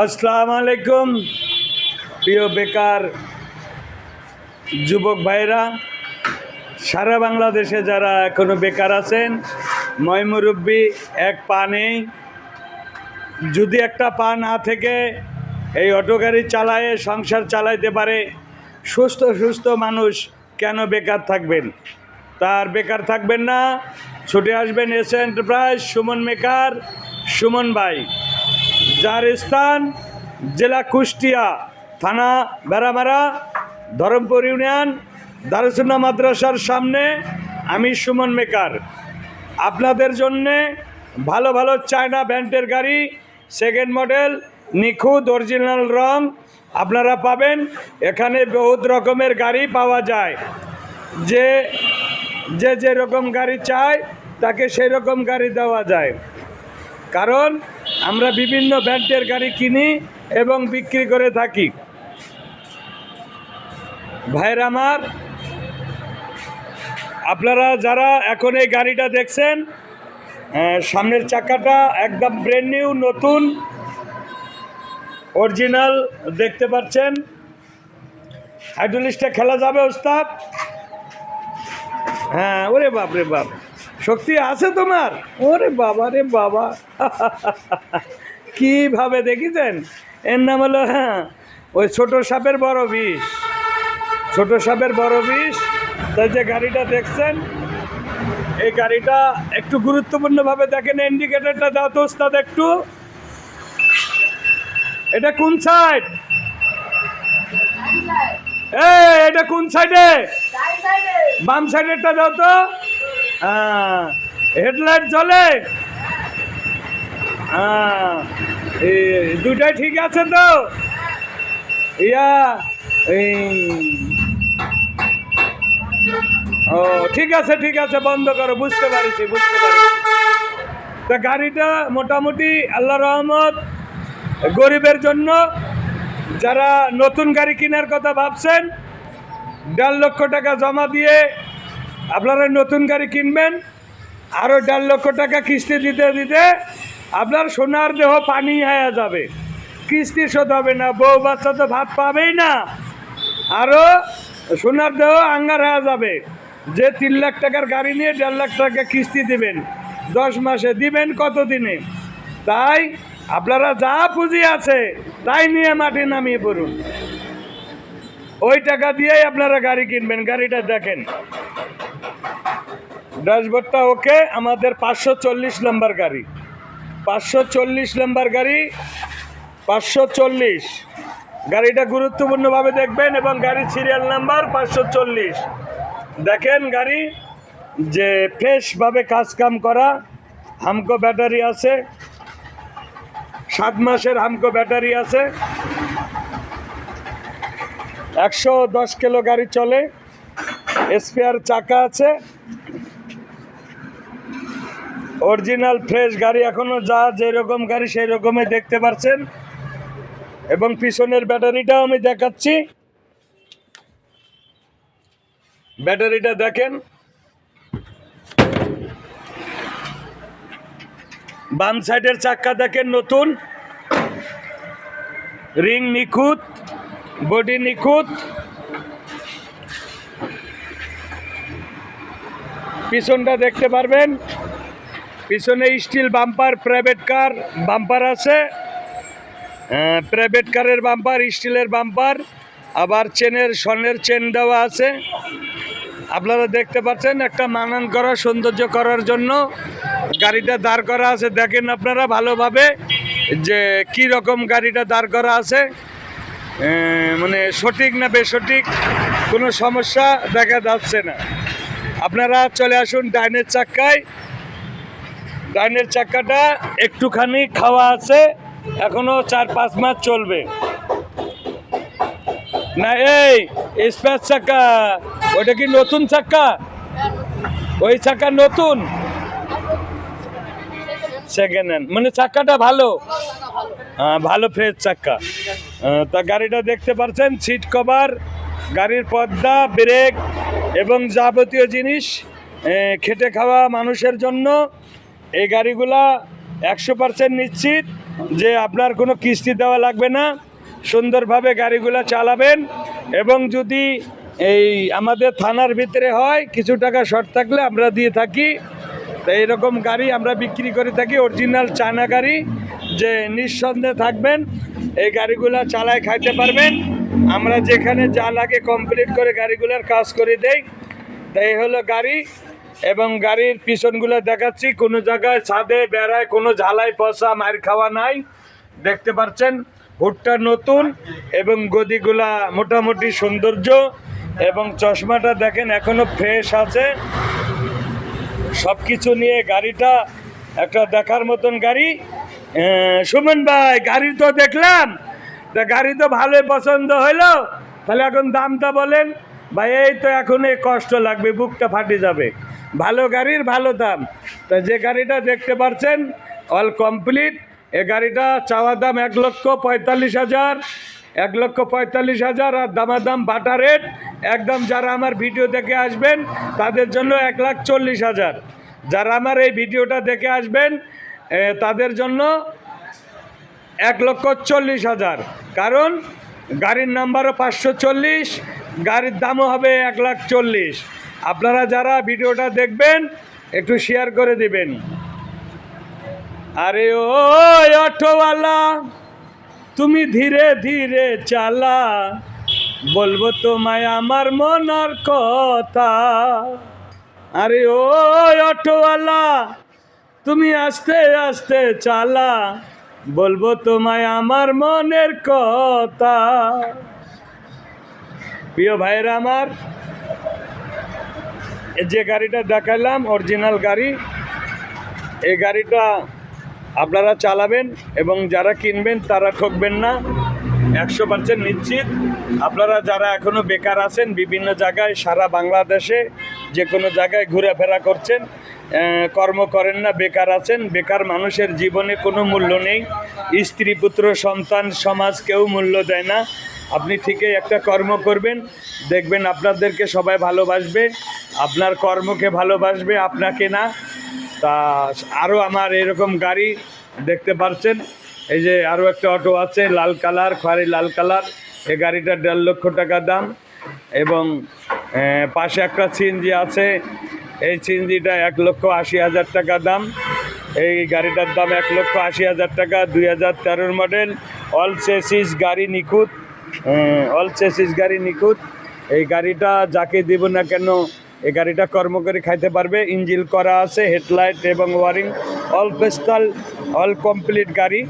আসসালামু আলাইকুম প্রিয় বেকার যুবক ভাইরা। সারা বাংলাদেশে যারা এখনও বেকার আছেন ময়মুরব্বী এক পা নেই। যদি একটা পা না থেকে এই অটো গাড়ি চালায়, সংসার চালাইতে পারে, সুস্থ সুস্থ মানুষ কেন বেকার থাকবেন? তার বেকার থাকবেন না। ছুটে আসবেন S enterprise Suman maker, Suman ভাই। যার স্থান জেলা কুষ্টিয়া থানা বেড়ামারা ধরমপুর ইউনিয়ন দারুসুন্না মাদ্রাসার সামনে আমি সুমন মেকার। আপনাদের জন্যে ভালো ভালো চায়না ব্যান্ডের গাড়ি, সেকেন্ড মডেল, নিখুঁত, অরিজিনাল রং আপনারা পাবেন। এখানে বহুত রকমের গাড়ি পাওয়া যায়। যে যে যে রকম গাড়ি চায়, তাকে সেই রকম গাড়ি দেওয়া যায়। কারণ আমরা বিভিন্ন ব্র্যান্ডের গাড়ি কিনি এবং বিক্রি করে থাকি। ভাইয়ের আমার, আপনারা যারা এখন এই গাড়িটা দেখছেন সামনের চাকাটা একদম ব্র্যান্ড নিউ নতুন অরিজিনাল দেখতে পাচ্ছেন। হাইড্রোলিক্সটা খেলা যাবে, ওস্তাদ। হ্যাঁ ওরে বাপ, রে বাপ। শক্তি আছে তোমার? ওরে বাবা রে বাবা। কীভাবে দেখিছেন? এর নাম হলো হ্যাঁ ওই ছোট সাপের বড় বিষ। ছোট সাপের বড় বিষ। তাই যে গাড়িটা দেখছেন, এই গাড়িটা একটু গুরুত্বপূর্ণভাবে দেখেন ইন্ডিকেটারটা দাও তো ওস্তাদ একটু। এটা কোন সাইড এটা কোন সাইডে বাম সাইডেরটা দাও তো। হ্যাঁ হেডলাইট জ্বলে। হ্যাঁ দুটাই ঠিক আছে তো? ইয়া ও, ঠিক আছে ঠিক আছে, বন্ধ করো, বুঝতে পারছি বুঝতে পারছি। তা গাড়িটা মোটামুটি আল্লাহ রহমত, গরিবের জন্য, যারা নতুন গাড়ি কেনার কথা ভাবছেন, দেড় লক্ষ টাকা জমা দিয়ে আপনারা নতুন গাড়ি কিনবেন আরও দেড় লক্ষ টাকা কিস্তি দিতে দিতে আপনার সোনার দেহ পানি হয়ে যাবে। কিস্তি শোধ হবে না, বউ বাচ্চা তো ভাত পাবেই না। আরও সোনার দেহ আঙ্গার হয়ে যাবে। যে তিন লাখ টাকার গাড়ি নিয়ে দেড় লাখ টাকা কিস্তি দিবেন, দশ মাসে দিবেন কত দিনে তাই আপনারা যা পুঁজি আছে, তাই নিয়ে মাটি নামিয়ে পড়ুন। ওই টাকা দিয়েই আপনারা গাড়ি কিনবেন, গাড়িটা দেখেন। ড্যাশবোর্ডটা ওকে, আমাদের পাঁচশো চল্লিশ নম্বর গাড়ি। পাঁচশো চল্লিশ নম্বর গাড়ি, পাঁচশো চল্লিশ। গাড়িটা গুরুত্বপূর্ণভাবে দেখবেন এবং গাড়ির সিরিয়াল নাম্বার পাঁচশো চল্লিশ। দেখেন গাড়ি, যে ফ্রেশভাবে কাজ কাম করা, হামকো ব্যাটারি আছে। সাত মাসের হামকো ব্যাটারি আছে। একশো দশ কিলো গাড়ি চলে। স্পেয়ার চাকা আছে। অরিজিনাল, ফ্রেশ গাড়ি এখনও যা যেরকম গাড়ি সেই রকমই দেখতে পাচ্ছেন। এবং পিছনের ব্যাটারিটাও আমি দেখাচ্ছি। ব্যাটারিটা দেখেন। বাম সাইডের চাক্কা দেখেন নতুন। রিং নিখুঁত, বডি নিখুঁত। পিছনটা দেখতে পারবেন। পিছনে steel bumper private car bumper আছে। প্রাইভেট কারের বাম্পার স্টিলের বাম্পার আবার চেনের স্বর্ণের চেন দেওয়া আছে। আপনারা দেখতে পাচ্ছেন একটা মানান করা, সৌন্দর্য করার জন্য গাড়িটা দাঁড় করা আছে। দেখেন আপনারা ভালোভাবে যে কি রকম গাড়িটা দাঁড় করা আছে। মানে সঠিক না বেসঠিক, কোনো সমস্যা দেখা যাচ্ছে না। আপনারা চলে আসুন ডাইনের চাক্কায়। ডাইনের চাক্কাটা একটুখানি খাওয়া আছে এখনও চার পাঁচ মাস চলবে। না এই স্পেস চাক্কা ওটা কি নতুন চাক্কা? ওই চাক্কা নতুন? সেকেন্ড হ্যান্ড মানে চাক্কাটা ভালো। হ্যাঁ ভালো ফ্রেশ আহ, তা গাড়িটা দেখতে পাচ্ছেন সিট কভার গাড়ির পর্দা ব্রেক এবং যাবতীয় জিনিস খেটে খাওয়া মানুষের জন্য। এই গাড়িগুলা একশো পার্সেন্ট নিশ্চিত যে আপনার কোনো কিস্তি দেওয়া লাগবে না। সুন্দরভাবে গাড়িগুলো চালাবেন এবং যদি এই আমাদের থানার ভিতরে হয়, কিছু টাকা শর্ট থাকলে আমরা দিয়ে থাকি। তো এইরকম গাড়ি আমরা বিক্রি করে থাকি, অরিজিনাল চায়না গাড়ি, যে নিঃসন্দেহে থাকবেন, এই গাড়িগুলো চালায় খাইতে পারবেন। আমরা যেখানে যা লাগে কমপ্লিট করে গাড়িগুলোর কাজ করে দেই। তো এই হলো গাড়ি। এবং গাড়ির পিছনগুলো দেখাচ্ছি। কোনো জায়গায় ছাদে, বেড়ায়, কোনো ঝালাই পচা মার খাওয়া নাই। দেখতে পাচ্ছেন, হুটটা নতুন এবং গদিগুলা মোটামুটি সৌন্দর্য এবং চশমাটা দেখেন এখনও ফ্রেশ আছে। সব কিছু নিয়ে গাড়িটা একটা দেখার মতন গাড়ি। সুমন ভাই, গাড়ি তো দেখলাম। তা গাড়ি তো ভালোই পছন্দ হইল তাহলে এখন দামটা বলেন। ভাই, এই তো এখন কষ্ট লাগবে, বুকটা ফাটে যাবে। ভালো গাড়ির ভালো দাম। তা যে গাড়িটা দেখতে পাচ্ছেন অল কমপ্লিট এ গাড়িটা চাওয়া দাম এক লক্ষ পঁয়তাল্লিশ হাজার, এক লক্ষ পঁয়তাল্লিশ হাজার আর দামাদাম বাটা রেট একদম যারা আমার ভিডিও দেখে আসবেন, তাদের জন্য এক লাখ চল্লিশ হাজার। যারা আমার এই ভিডিওটা দেখে আসবেন তাদের জন্য এক লক্ষ চল্লিশ হাজার। কারণ গাড়ির নাম্বারও পাঁচশো চল্লিশ, গাড়ির দামও হবে এক লাখ চল্লিশ। আপনারা যারা ভিডিওটা দেখবেন, একটু শেয়ার করে দিবেন। আরে ও অটোওয়ালা, তুমি ধীরে ধীরে চালা। বলব তোমায় আমার মনের কথা। আরে ও অটোওয়ালা, তুমি আস্তে আস্তে চালা। বলব তোমায় আমার মনের কথা। প্রিয় ভাইয়েরা আমার যে গাড়িটা দেখালাম অরিজিনাল গাড়ি, এই গাড়িটা আপনারা চালাবেন এবং যারা কিনবেন তারা ঠকবেন না। একশো পার্সেন্ট নিশ্চিত। আপনারা যারা এখনও বেকার আছেন, বিভিন্ন জায়গায়, সারা বাংলাদেশে যে কোনো জায়গায় ঘোরাফেরা করছেন কর্ম করেন না, বেকার আছেন, বেকার মানুষের জীবনে কোনো মূল্য নেই। স্ত্রী, পুত্র, সন্তান, সমাজ কেউ মূল্য দেয় না। আপনি ঠিকই একটা কর্ম করবেন, দেখবেন আপনাদেরকে সবাই ভালোবাসবে। আপনার কর্মকে ভালোবাসবে, আপনাকে না। তা আরও আমার এরকম গাড়ি দেখতে পাচ্ছেন এই যে আরও একটা অটো আছে, লাল কালার, খয়েরি লাল কালার। এই গাড়িটা দেড় লক্ষ টাকা দাম এবং পাশে একটা সিএনজি আছে। এই সিএনজিটা এক লক্ষ আশি হাজার টাকা দাম। এই গাড়িটার দাম এক লক্ষ আশি হাজার টাকা, দুই হাজার তেরোর মডেল। অল চেসিস গাড়ি নিখুঁত অল চেসিস গাড়ি নিখুঁত। এই গাড়িটা যাকে দিব না কেন এই গাড়িটা কর্ম করে খাইতে পারবে, ইঞ্জিল করা আছে, হেডলাইট এবং wiring, all pastel, all complete গাড়ি।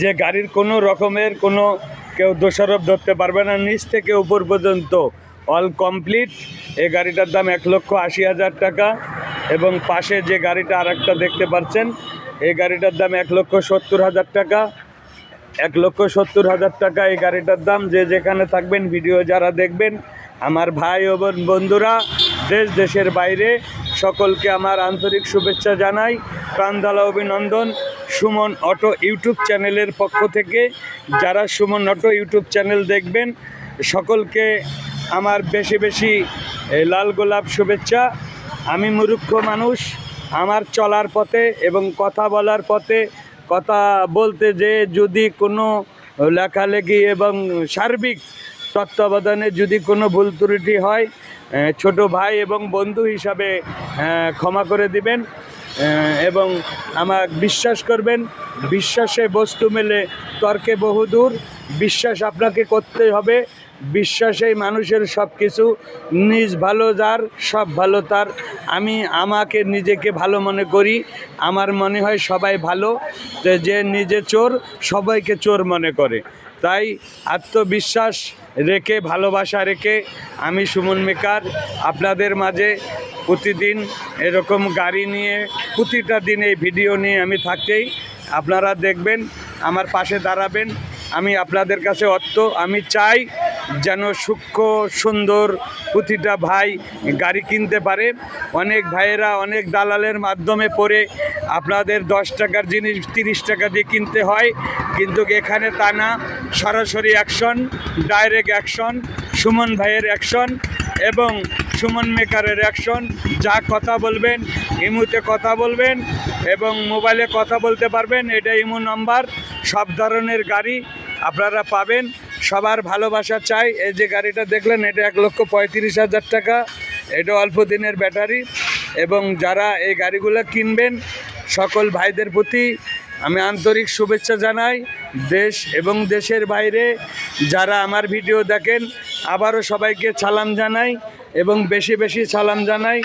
যে গাড়ির কোনো রকমের কোনো কেউ দোষারোপ ধরতে পারবে না, নিচ থেকে উপর পর্যন্ত। অল কমপ্লিট এই গাড়িটার দাম এক লক্ষ আশি হাজার টাকা এবং পাশে যে গাড়িটা আর দেখতে পাচ্ছেন এই গাড়িটার দাম এক লক্ষ সত্তর হাজার টাকা। এক লক্ষ সত্তর হাজার টাকা এই গাড়িটার দাম, যে যেখানে থাকবেন, ভিডিও যারা দেখবেন আমার ভাই ও বোন- বন্ধুরা, দেশ, দেশের বাইরে সকলকে আমার আন্তরিক শুভেচ্ছা জানাই। প্রাণদালা অভিনন্দন সুমন অটো ইউটিউব চ্যানেলের পক্ষ থেকে। যারা সুমন অটো ইউটিউব চ্যানেল দেখবেন, সকলকে আমার বেশি বেশি লাল গোলাপ শুভেচ্ছা। আমি মূর্খ মানুষ, আমার চলার পথে এবং কথা বলার পথে, কথা বলতে যে যদি কোনো লেখালেখি এবং সার্বিক তত্ত্বাবধানে যদি কোনো ভুল ত্রুটি হয় ছোট ভাই এবং বন্ধু হিসাবে ক্ষমা করে দিবেন এবং আমার বিশ্বাস করবেন, বিশ্বাসে বস্তু মেলে, তর্কে বহুদূর বিশ্বাস আপনাকে করতে হবে, বিশ্বাসেই মানুষের সব কিছু নিজ ভালো যার, সব ভালো তার, আমি আমাকে নিজেকে ভালো মনে করি, আমার মনে হয় সবাই ভালো যে নিজে চোর, সবাইকে চোর মনে করে। তাই আত্মবিশ্বাস রেখে, ভালোবাসা রেখে আমি সুমন মেকার। আপনাদের মাঝে প্রতিদিন এরকম গাড়ি নিয়ে, প্রতিটা দিন এই ভিডিও নিয়ে আমি থাকতেই আপনারা দেখবেন, আমার পাশে দাঁড়াবেন। আমি আপনাদের কাছে অর্থ আমি চাই যেন সূক্ষ্ম, সুন্দর প্রতিটা ভাই গাড়ি কিনতে পারে। অনেক ভাইয়েরা অনেক দালালের মাধ্যমে পড়ে আপনাদের দশ টাকার জিনিস তিরিশ টাকা দিয়ে কিনতে হয়। কিন্তু এখানে তা না। সরাসরি অ্যাকশন ডাইরেক্ট অ্যাকশন সুমন ভাইয়ের অ্যাকশন এবং সুমন মেকারের অ্যাকশন যা কথা বলবেন, ইমুতে কথা বলবেন এবং মোবাইলে কথা বলতে পারবেন, এটা ইমু নাম্বার সব ধরনের গাড়ি আপনারা পাবেন। সবার ভালোবাসা চাই। এই যে গাড়িটা দেখলেন, এটা এক লক্ষ পঁয়ত্রিশ হাজার টাকা। এটা অল্প দিনের ব্যাটারি। এবং যারা এই গাড়িগুলো কিনবেন, সকল ভাইদের প্রতি আমি আন্তরিক শুভেচ্ছা জানাই। দেশ এবং দেশের বাইরে যারা আমার ভিডিও দেখেন, আবারও সবাইকে সালাম জানাই। এবং বেশি বেশি সালাম জানাই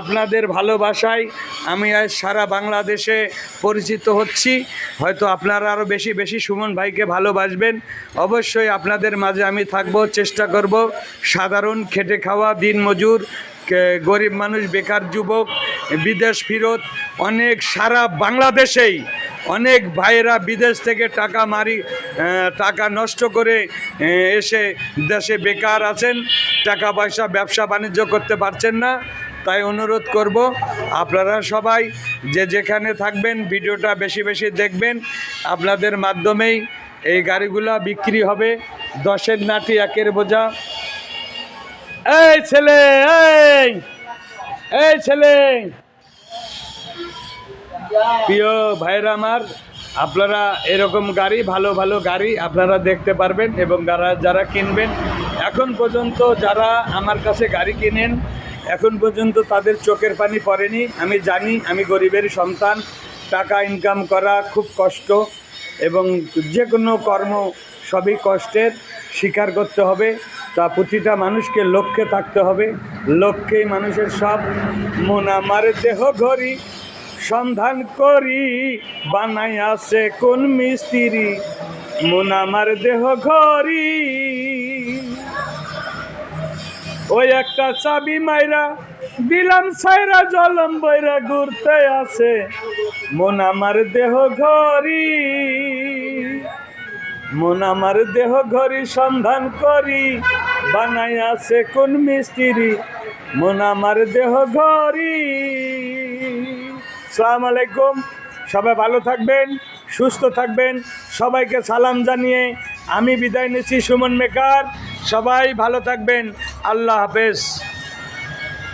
আপনাদের ভালোবাসায়। আমি আজ সারা বাংলাদেশে পরিচিত হচ্ছি। হয়তো আপনারা আরও বেশি বেশি সুমন ভাইকে ভালোবাসবেন। অবশ্যই আপনাদের মাঝে আমি থাকব, চেষ্টা করব। সাধারণ খেটে খাওয়া দিনমজুর গরিব মানুষ, বেকার যুবক, বিদেশ ফিরত, অনেক সারা বাংলাদেশেই অনেক ভাইয়েরা বিদেশ থেকে টাকা মারি টাকা নষ্ট করে এসে দেশে বেকার আছেন, টাকা পয়সা ব্যবসা বাণিজ্য করতে পারছেন না, তাই অনুরোধ করব আপনারা সবাই যে যেখানে থাকবেন, ভিডিওটা বেশি বেশি দেখবেন। আপনাদের মাধ্যমেই এই গাড়িগুলো বিক্রি হবে। দশের নাটি একের বোঝা। এই ছেলে এই ছেলে! প্রিয় ভাইরা আমার, আপনারা এরকম গাড়ি, ভালো ভালো গাড়ি আপনারা দেখতে পারবেন এবং যারা যারা কিনবেন, এখন পর্যন্ত যারা আমার কাছে গাড়ি কিনেন, এখন পর্যন্ত তাদের চোখের পানি পড়েনি। আমি জানি আমি গরিবের সন্তান, টাকা ইনকাম করা খুব কষ্ট এবং যে কোনো কর্ম সবই কষ্টের স্বীকার করতে হবে। তা প্রতিটা মানুষকে লক্ষ্যে থাকতে হবে। লক্ষ্যেই মানুষের সব মন আমার দেহ ঘড়ি সন্ধান করি, বানাই আছে কোন মিস্ত্রি, মন আমার দেহ ঘরি ওই একটা চাবি মাইরা দিলাম, সাইরা জলম বইরা ঘুরতে আছে, মন আমার দেহ ঘড়ি। মন আমার দেহ ঘরি সন্ধান করি, বানাই আছে কোন মিস্ত্রি, মন আমার দেহ ঘড়ি। সালাম আলাইকুম। সবাই ভালো থাকবেন, সুস্থ থাকবেন। সবাইকে সালাম জানিয়ে আমি বিদায় নিচ্ছি সুমন মেকার। সবাই ভালো থাকবেন। আল্লাহ হাফেজ।